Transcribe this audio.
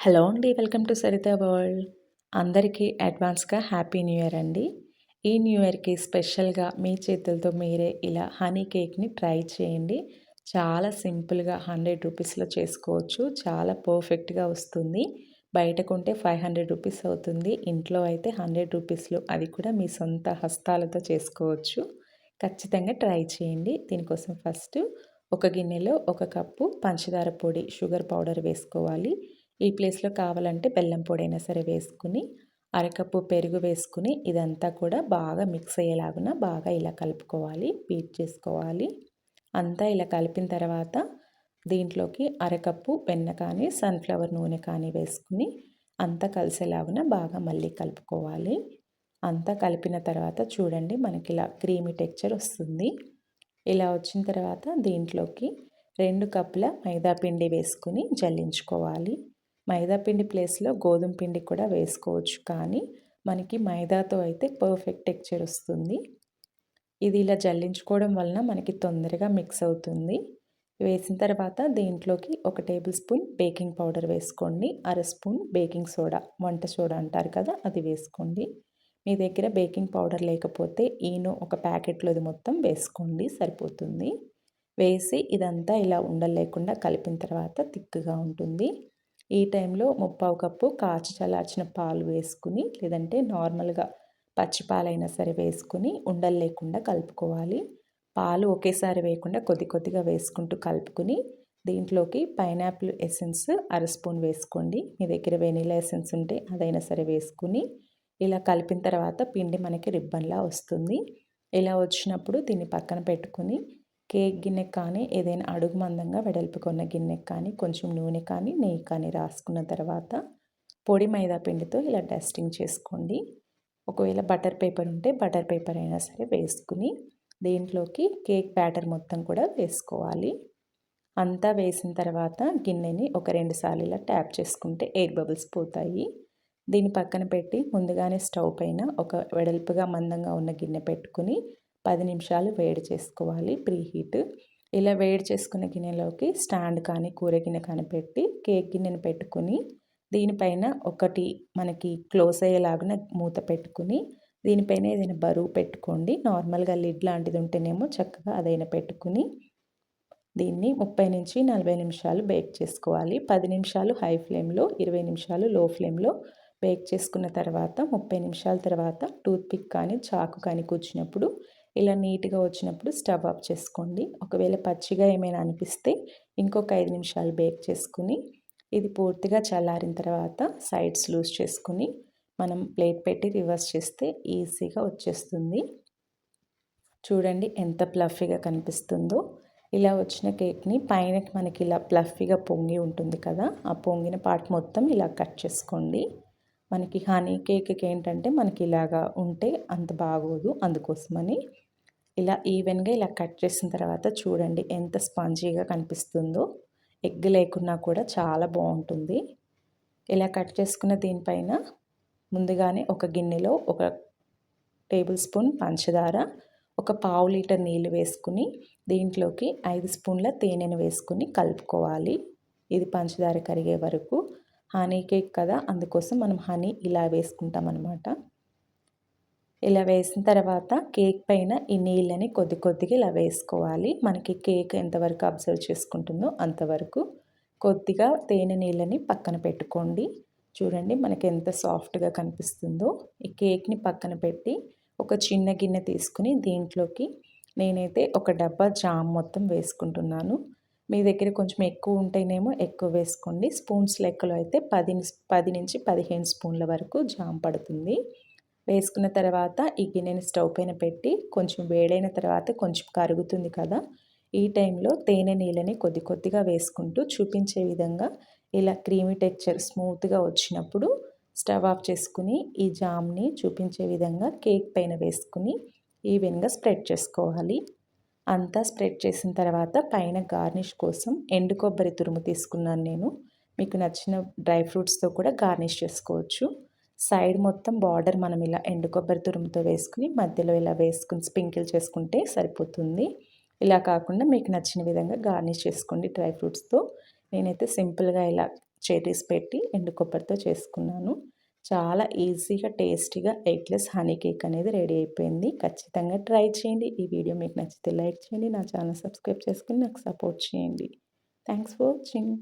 Hello అండి welcome to Saritha world. అందరికీ అడ్వాన్స్గా హ్యాపీ న్యూ ఇయర్ అండి. ఈ న్యూ ఇయర్కి స్పెషల్గా మీ చేతులతో మీరే ఇలా హనీ కేక్ని ట్రై చేయండి. చాలా సింపుల్గా హండ్రెడ్ రూపీస్లో చేసుకోవచ్చు. చాలా పర్ఫెక్ట్గా వస్తుంది. బయట కొంటే ఫైవ్ హండ్రెడ్ రూపీస్ అవుతుంది. ఇంట్లో అయితే హండ్రెడ్ రూపీస్లో అది కూడా మీ సొంత హస్తాలతో చేసుకోవచ్చు. ఖచ్చితంగా ట్రై చేయండి. దీనికోసం ఫస్ట్ ఒక గిన్నెలో ఒక కప్పు పంచదార పొడి షుగర్ పౌడర్ వేసుకోవాలి. ఈ ప్లేస్లో కావాలంటే బెల్లం పొడి అయినా సరే వేసుకుని అరకప్పు పెరుగు వేసుకుని ఇదంతా కూడా బాగా మిక్స్ అయ్యేలాగున బాగా ఇలా కలుపుకోవాలి బీట్ చేసుకోవాలి. అంతా ఇలా కలిపిన తర్వాత దీంట్లోకి అరకప్పు వెన్న కానీ సన్ఫ్లవర్ నూనె కానీ వేసుకుని అంతా కలిసేలాగున బాగా మళ్ళీ కలుపుకోవాలి. అంతా కలిపిన తర్వాత చూడండి మనకి ఇలా క్రీమీ టెక్చర్ వస్తుంది. ఇలా వచ్చిన తర్వాత దీంట్లోకి రెండు కప్పుల మైదా పిండి వేసుకుని జల్లించుకోవాలి. మైదాపిండి ప్లేస్లో గోధుమ పిండి కూడా వేసుకోవచ్చు. కానీ మనకి మైదాతో అయితే పర్ఫెక్ట్ టెక్చర్ వస్తుంది. ఇది ఇలా జల్లించుకోవడం వలన మనకి తొందరగా మిక్స్ అవుతుంది. వేసిన తర్వాత దీంట్లోకి ఒక టేబుల్ స్పూన్ బేకింగ్ పౌడర్ వేసుకోండి. అర స్పూన్ బేకింగ్ సోడా వంట సోడా అంటారు కదా అది వేసుకోండి. మీ దగ్గర బేకింగ్ పౌడర్ లేకపోతే ఈను ఒక ప్యాకెట్లో ఇది మొత్తం వేసుకోండి సరిపోతుంది. వేసి ఇదంతా ఇలా ఉండలేకుండా కలిపిన తర్వాత తిక్కుగా ఉంటుంది. ఈ టైంలో ముప్పావు కప్పు కాచి చల్లార్చిన పాలు వేసుకుని లేదంటే నార్మల్గా పచ్చిపాలైనా సరే వేసుకుని ఉండలు లేకుండా కలుపుకోవాలి. పాలు ఒకేసారి వేయకుండా కొద్ది కొద్దిగా వేసుకుంటూ కలుపుకుని దీంట్లోకి పైనాపిల్ ఎసెన్స్ అర స్పూన్ వేసుకోండి. మీ దగ్గర వెనీలా ఎసెన్స్ ఉంటే అదైనా సరే వేసుకుని ఇలా కలిపిన తర్వాత పిండి మనకి రిబ్బన్లా వస్తుంది. ఇలా వచ్చినప్పుడు దీన్ని పక్కన పెట్టుకుని కేక్ గిన్నె కానీ ఏదైనా అడుగు మందంగా వెడల్పుకున్న గిన్నె కానీ కొంచెం నూనె కానీ నెయ్యి కానీ రాసుకున్న తర్వాత పొడి మైదా పిండితో ఇలా డస్టింగ్ చేసుకోండి. ఒకవేళ బటర్ పేపర్ ఉంటే బటర్ పేపర్ అయినా సరే వేసుకుని దీంట్లోకి కేక్ బ్యాటర్ మొత్తం కూడా వేసుకోవాలి. అంతా వేసిన తర్వాత గిన్నెని ఒక రెండు సార్లు ఇలా ట్యాప్ చేసుకుంటే ఎయిర్ బబుల్స్ పోతాయి. దీన్ని పక్కన పెట్టి ముందుగానే స్టవ్ పైన ఒక వెడల్పుగా మందంగా ఉన్న గిన్నె పెట్టుకుని పది నిమిషాలు వేడి చేసుకోవాలి ప్రీ హీట్. ఇలా వేడి చేసుకున్న గిన్నెలోకి స్టాండ్ కానీ కూర గిన్నె కానీ పెట్టి కేక్ గిన్నెను పెట్టుకుని దీనిపైన ఒకటి మనకి క్లోజ్ అయ్యేలాగా మూత పెట్టుకుని దీనిపైన ఏదైనా బరువు పెట్టుకోండి. నార్మల్గా లిడ్ లాంటిది ఉంటేనేమో చక్కగా అదైనా పెట్టుకుని దీన్ని ముప్పై నుంచి నలభై నిమిషాలు బేక్ చేసుకోవాలి. పది నిమిషాలు హై ఫ్లేమ్లో ఇరవై నిమిషాలు లో ఫ్లేమ్లో బేక్ చేసుకున్న తర్వాత ముప్పై నిమిషాల తర్వాత టూత్పిక్ కానీ చాకు కానీ కూర్చున్నప్పుడు ఇలా నీట్గా వచ్చినప్పుడు స్టవ్ ఆఫ్ చేసుకోండి. ఒకవేళ పచ్చిగా ఏమైనా అనిపిస్తే ఇంకొక ఐదు నిమిషాలు బేక్ చేసుకుని ఇది పూర్తిగా చల్లారిన తర్వాత సైడ్స్ లూజ్ చేసుకుని మనం ప్లేట్ పెట్టి రివర్స్ చేస్తే ఈజీగా వచ్చేస్తుంది. చూడండి ఎంత ప్లఫీగా కనిపిస్తుందో. ఇలా వచ్చిన కేక్ని పైన మనకి ఇలా ప్లఫీగా పొంగి ఉంటుంది కదా ఆ పొంగిన పార్ట్ మొత్తం ఇలా కట్ చేసుకోండి. మనకి హనీ కేక్కి ఏంటంటే మనకి ఇలాగా ఉంటే అంత బాగోదు అందుకోసమని. ఇలా ఈవెన్గా ఇలా కట్ చేసిన తర్వాత చూడండి ఎంత స్పాంజీగా కనిపిస్తుందో. ఎగ్ లేకున్నా కూడా చాలా బాగుంటుంది. ఇలా కట్ చేసుకున్న దీనిపైన ముందుగానే ఒక గిన్నెలో ఒక టేబుల్ స్పూన్ పంచదార ఒక పావు లీటర్ నీళ్ళు వేసుకుని దీంట్లోకి ఐదు స్పూన్ల తేనెను వేసుకుని కలుపుకోవాలి. ఇది పంచదార కరిగే వరకు. హనీ కేక్ కదా అందుకోసం మనం హనీ ఇలా వేసుకుంటాం అనమాట ఇలా వేసిన తర్వాత కేక్ పైన ఈ నీళ్ళని కొద్ది కొద్దిగా ఇలా వేసుకోవాలి. మనకి కేక్ ఎంతవరకు అబ్జర్వ్ చేసుకుంటుందో అంతవరకు కొద్దిగా తేనె నీళ్ళని పక్కన పెట్టుకోండి. చూడండి మనకి ఎంత సాఫ్ట్గా కనిపిస్తుందో. ఈ కేక్ని పక్కన పెట్టి ఒక చిన్న గిన్నె తీసుకుని దీంట్లోకి నేనైతే ఒక డబ్బా జామ్ మొత్తం వేసుకుంటున్నాను. మీ దగ్గర కొంచెం ఎక్కువ ఉంటేనేమో ఎక్కువ వేసుకోండి. స్పూన్స్ లెక్కలో అయితే పది పది నుంచి పదిహేను స్పూన్ల వరకు జామ్ పడుతుంది. వేసుకున్న తర్వాత ఈ గిన్నెని స్టవ్ పైన పెట్టి కొంచెం వేడైన తర్వాత కొంచెం కరుగుతుంది కదా ఈ టైంలో తేనె నీళ్ళని కొద్ది కొద్దిగా వేసుకుంటూ చూపించే విధంగా ఇలా క్రీమీ టెక్చర్ స్మూత్గా వచ్చినప్పుడు స్టవ్ ఆఫ్ చేసుకుని ఈ జామ్ని చూపించే విధంగా కేక్ పైన వేసుకుని ఈవెన్గా స్ప్రెడ్ చేసుకోవాలి. అంతా స్ప్రెడ్ చేసిన తర్వాత పైన గార్నిష్ కోసం ఎండు కొబ్బరి తురుము తీసుకున్నాను నేను. మీకు నచ్చిన డ్రై ఫ్రూట్స్తో కూడా గార్నిష్ చేసుకోవచ్చు. సైడ్ మొత్తం బార్డర్ మనం ఇలా ఎండు కొబ్బరి తురుముతో వేసుకుని మధ్యలో ఇలా వేసుకుని స్ప్రింకిల్ చేసుకుంటే సరిపోతుంది. ఇలా కాకుండా మీకు నచ్చిన విధంగా గార్నిష్ చేసుకోండి డ్రై ఫ్రూట్స్తో. నేనైతే సింపుల్గా ఇలా చెర్రీస్ పెట్టి ఎండు కొబ్బరితో చేసుకున్నాను. చాలా ఈజీగా టేస్టీగా ఎగ్లెస్ హనీ కేక్ అనేది రెడీ అయిపోయింది. ఖచ్చితంగా ట్రై చేయండి. ఈ వీడియో మీకు నచ్చితే లైక్ చేయండి. నా ఛానల్ సబ్స్క్రైబ్ చేసుకుని నాకు సపోర్ట్ చేయండి. Thanks for watching.